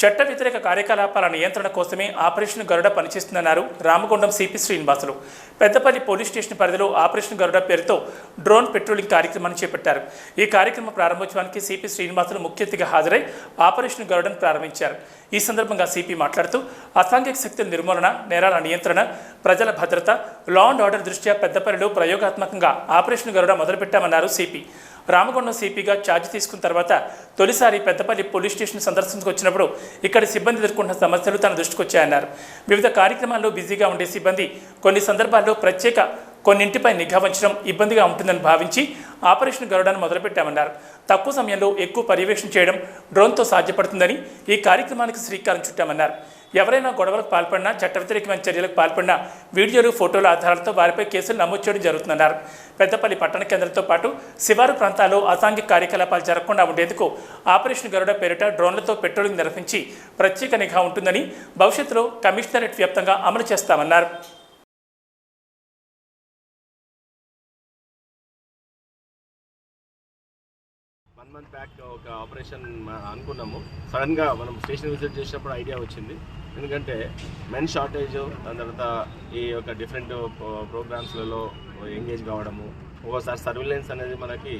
చట్ట వ్యతిరేక కార్యకలాపాల నియంత్రణ కోసమే operation Garuda పనిచేస్తుందన్నారు Ramagundam CP Srinivasulu. Peddapalli police station పరిధిలో ఆపరేషన్ గరుడ పేరుతో డ్రోన్ పెట్రోలింగ్ కార్యక్రమాన్ని చేపట్టారు. ఈ కార్యక్రమ ప్రారంభోత్సవానికి సిపి శ్రీనివాసులు ముఖ్య అతిథిగా హాజరై ఆపరేషన్ గరుడను ప్రారంభించారు. ఈ సందర్భంగా సిపి మాట్లాడుతూ అసాంఘిక శక్తుల నిర్మూలన నేరాల నియంత్రణ ప్రజల భద్రత లా అండ్ ఆర్డర్ దృష్ట్యా పెద్దపల్లిలో ప్రయోగాత్మకంగా ఆపరేషన్ గరుడ మొదలుపెట్టామన్నారు సిపి రామగుండం సిపిగా ఛార్జ్ తీసుకున్న తర్వాత తొలిసారి పెద్దపల్లి పోలీస్ స్టేషన్ సందర్శనకు వచ్చినప్పుడు ఇక్కడ సిబ్బంది ఎదుర్కొంటున్న సమస్యలు తన దృష్టికి వచ్చాయన్నారు. వివిధ కార్యక్రమాల్లో బిజీగా ఉండే సిబ్బంది కొన్ని సందర్భాల్లో ప్రత్యేక కొన్నింటిపై నిఘా ఉంచడం ఇబ్బందిగా ఉంటుందని భావించి ఆపరేషన్ గరుడాన్ని మొదలుపెట్టామన్నారు. తక్కువ సమయంలో ఎక్కువ పర్యవేక్షణ చేయడం డ్రోన్తో సాధ్యపడుతుందని ఈ కార్యక్రమానికి శ్రీకారం చుట్టామన్నారు. ఎవరైనా గొడవలకు పాల్పడినా చట్ట వ్యతిరేకమైన చర్యలకు పాల్పడినా వీడియోలు ఫోటోల ఆధారాలతో వారిపై కేసులు నమోదు చేయడం జరుగుతుందన్నారు. పెద్దపల్లి పట్టణ కేంద్రంతో పాటు శివారు ప్రాంతాల్లో అసాంఘిక కార్యకలాపాలు జరగకుండా ఉండేందుకు ఆపరేషన్ గరుడ పేరిట డ్రోన్లతో పెట్రోలింగ్ నిర్వహించి ప్రత్యేక నిఘా ఉంటుందని భవిష్యత్తులో కమిషనరేట్ వ్యాప్తంగా అమలు చేస్తామన్నారు. వన్ మంత్ బ్యాక్ ఒక ఆపరేషన్ అనుకున్నాము. సడన్గా మనం స్టేషన్ విజిట్ చేసినప్పుడు ఐడియా వచ్చింది. ఎందుకంటే మెన్ షార్టేజ్ దాని తర్వాత ఈ యొక్క డిఫరెంట్ ప్రోగ్రామ్స్లలో ఎంగేజ్ కావడము ఒక్కోసారి సర్విలెన్స్ అనేది మనకి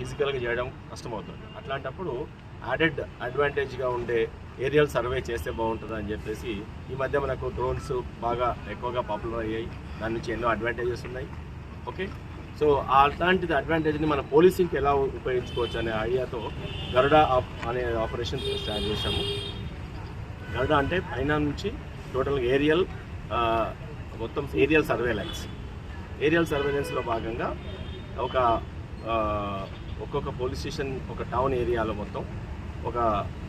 ఫిజికల్గా చేయడం కష్టమవుతుంది. అట్లాంటప్పుడు యాడెడ్ అడ్వాంటేజ్గా ఉండే ఏరియల్ సర్వే చేస్తే బాగుంటుంది అని చెప్పేసి ఈ మధ్య మనకు డ్రోన్స్ బాగా ఎక్కువగా పాపులర్ అయ్యాయి. దాని నుంచి ఎన్నో అడ్వాంటేజెస్ ఉన్నాయి. ఓకే? సో అలాంటిది అడ్వాంటేజ్ని మన పోలీసింగ్కి ఎలా ఉపయోగించుకోవచ్చు అనే ఐడియాతో గరుడ ఆప్ అనే ఆపరేషన్ స్టార్ట్ చేశాము. గరుడ అంటే పైన నుంచి టోటల్ ఏరియల్ మొత్తం ఏరియల్ సర్వేలెన్స్. ఏరియల్ సర్వేలెన్స్లో భాగంగా ఒక ఒక్కొక్క పోలీస్ స్టేషన్ ఒక టౌన్ ఏరియాలో మొత్తం ఒక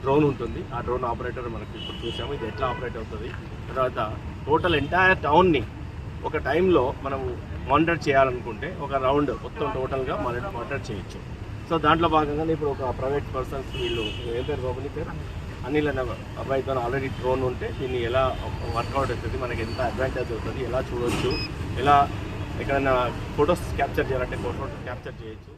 డ్రోన్ ఉంటుంది. ఆ డ్రోన్ ఆపరేటర్ మనకి ఇప్పుడు చూసాము. ఇది ఎట్లా ఆపరేట్ అవుతుంది? తర్వాత టోటల్ ఎంటైర్ టౌన్ని ఒక టైంలో మనం మానిటర్ చేయాలనుకుంటే ఒక రౌండ్ మొత్తం టోటల్గా మానిటర్ మానిటర్ చేయొచ్చు. సో దాంట్లో భాగంగానే ఇప్పుడు ఒక ప్రైవేట్ పర్సన్స్ వీళ్ళు ఏం పేరు బాబు పేరు? అనిల్ అనే అబ్బాయితో ఆల్రెడీ డ్రోన్ ఉంటే దీన్ని ఎలా వర్కౌట్ అవుతుంది మనకి ఎంత అడ్వాంటేజ్ అవుతుంది ఎలా చూడొచ్చు ఎలా ఎక్కడైనా ఫొటోస్ క్యాప్చర్ చేయాలంటే ఫోటో క్యాప్చర్ చేయొచ్చు.